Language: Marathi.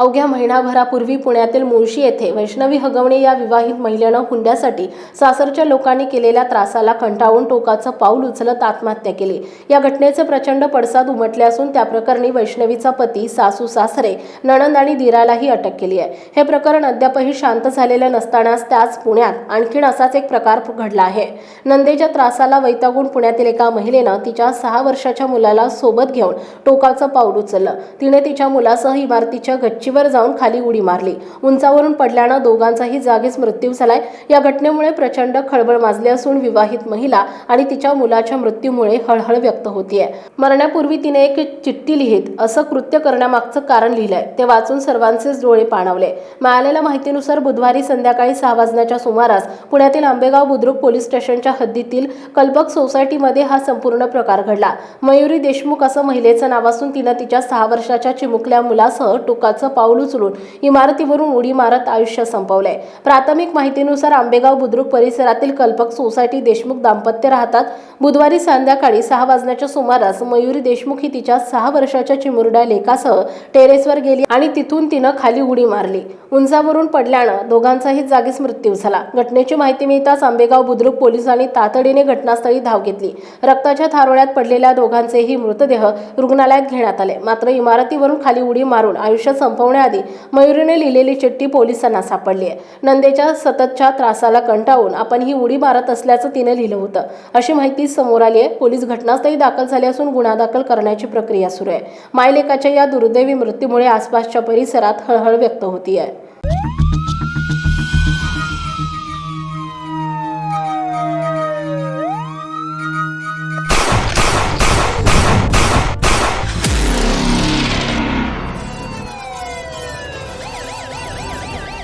अवघ्या महिनाभरापूर्वी पुण्यातील मुळशी येथे वैष्णवी हगवणे या विवाहित महिलेनं हुंड्यासाठी सासरच्या लोकांनी केलेल्या त्रासाला कंटाळून टोकाचं पाऊल उचलत आत्महत्या केली. या घटनेचे प्रचंड पडसाद उमटले असून त्या प्रकरणी वैष्णवीचा पती सासू सासरे नणंद आणि दिरालाही अटक केली आहे. हे प्रकरण अद्यापही शांत झालेलं नसतानाच त्याच पुण्यात आणखीन असाच एक प्रकार घडला आहे. नंदेच्या त्रासाला वैतागून पुण्यातील एका महिलेनं तिच्या सहा वर्षाच्या मुलाला सोबत घेऊन टोकाचं पाऊल उचललं. तिने तिच्या मुलासह इमारतीच्या उंचीवर जाऊन खाली उडी मारली. उंचावरून पडल्यानं दोघांचाही जागीच मृत्यू झालाय. या घटनेमुळे प्रचंड खळबळ माजली असून विवाहित महिला आणि तिच्या मुलाच्या मृत्यूमुळे हळहळ व्यक्त होतीये. मरण्यापूर्वी तिने एक चिठ्ठी लिहित असं कृत्य करण्यामागचं कारण लिहिलंय. ते वाचून सर्वांचेच डोळे पाणावले. मिळालेल्या माहितीनुसार बुधवारी संध्याकाळी सहा वाजण्याच्या सुमारास पुण्यातील आंबेगाव बुद्रुक पोलीस स्टेशनच्या हद्दीतील कल्पक सोसायटीमध्ये हा संपूर्ण प्रकार घडला. मयुरी देशमुख असं महिलेचं नाव असून तिनं तिच्या सहा वर्षाच्या चिमुकल्या मुलासह टोकाचं पाऊल उचलून इमारतीवरून उडी मारत आयुष्य संपवलंय. प्राथमिक माहितीनुसार आंबेगाव बुद्रुक परिसरातील कल्पक सोसायटी देशमुख दाम्पत्य राहतात. बुधवारी संध्याकाळी सहा वाजण्याच्या सुमारास मयुरी देशमुख ही तिच्या सहा वर्षाच्या चिमुरड्या लेकासह टेरेसवर गेली आणि तिथून तिनं खाली उडी मारली. उंचावरून पडल्यानं दोघांचाही जागीच मृत्यू झाला. घटनेची माहिती मिळताच आंबेगाव बुद्रुक पोलिसांनी तातडीने घटनास्थळी धाव घेतली. रक्ताच्या थारोळ्यात पडलेल्या दोघांचेही मृतदेह रुग्णालयात घेण्यात आले. मात्र इमारतीवरून खाली उडी मारून आयुष्य संपवण्याआधी मयुरीने लिहिलेली चिठ्ठी पोलिसांना सापडली आहे. नंदेच्या सततच्या त्रासाला कंटाळून आपण ही उडी मारत असल्याचं तिने लिहिलं होतं. अशी माहिती समोर आली आहे. पोलीस घटनास्थळी दाखल झाले असून गुन्हा दाखल करण्याची प्रक्रिया सुरू आहे. मायलेकाच्या या दुर्दैवी मृत्यूमुळे आसपासच्या परिसरात हळहळ व्यक्त होती आहे